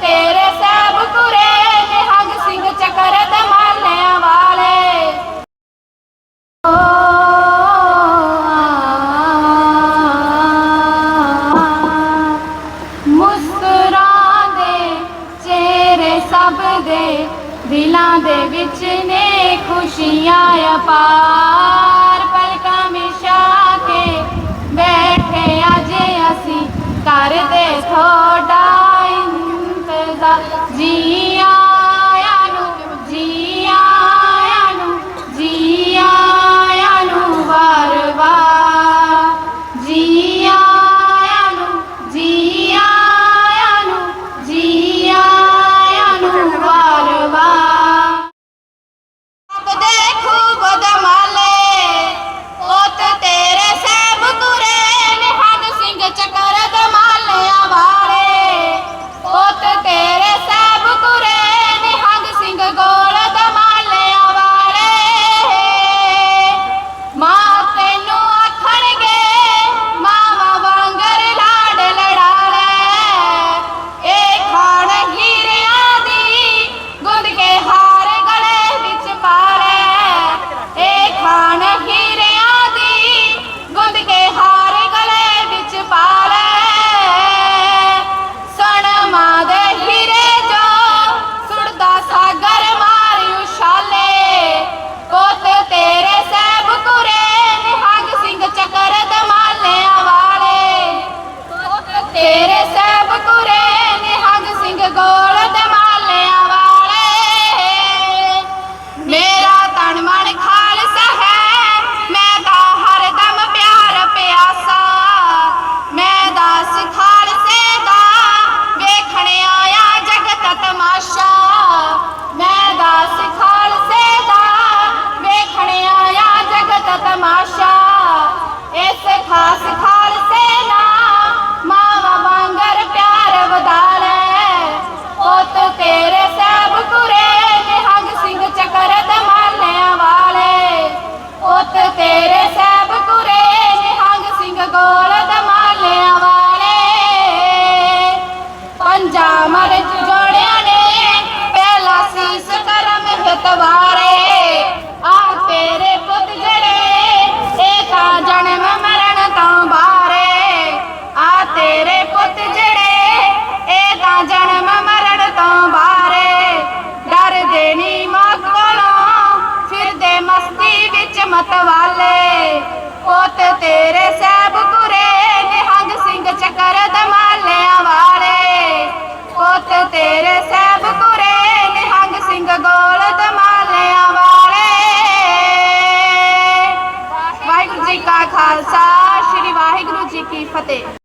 ਤੇਰੇ ਸਭ ਸਿੰਘ ਚੱਕਰ ਦਮਾਨਿਆਂ ਵਾਲੇ। ਸਭ ਦੇ ਦਿਲਾਂ ਦੇ ਵਿੱਚ ਨੇ ਖੁਸ਼ੀਆਂ ਅਪਾਰ। ਪਲਕਾਂ ਮਿਸ਼ਾ ਕੇ ਬੈਠੇ ਅੱਜ ਅਸੀਂ ਕਰਦੇ ਥੋ sim. ਤੇਰੇ ਪੁੱਤ ਜਿਹੜੇ ਜਨਮ ਮਰਨ ਤੋਂ ਬਾਰੇ ਡਰ ਦੇਨੀ ਮੌਤ ਕੋਲੋਂ, ਫਿਰਦੇ ਮਸਤੀ ਵਿੱਚ ਮਤਵਾਲੇ। ਪੁੱਤ ਤੇਰੇ ਸਹਿਬ ਗੁਰੇ ਨਿਹੰਗ ਸਿੰਘ ਚੱਕਰ ਦਮਾਲਿਆਂ ਵਾ ਦੀ ਫਤਿਹ।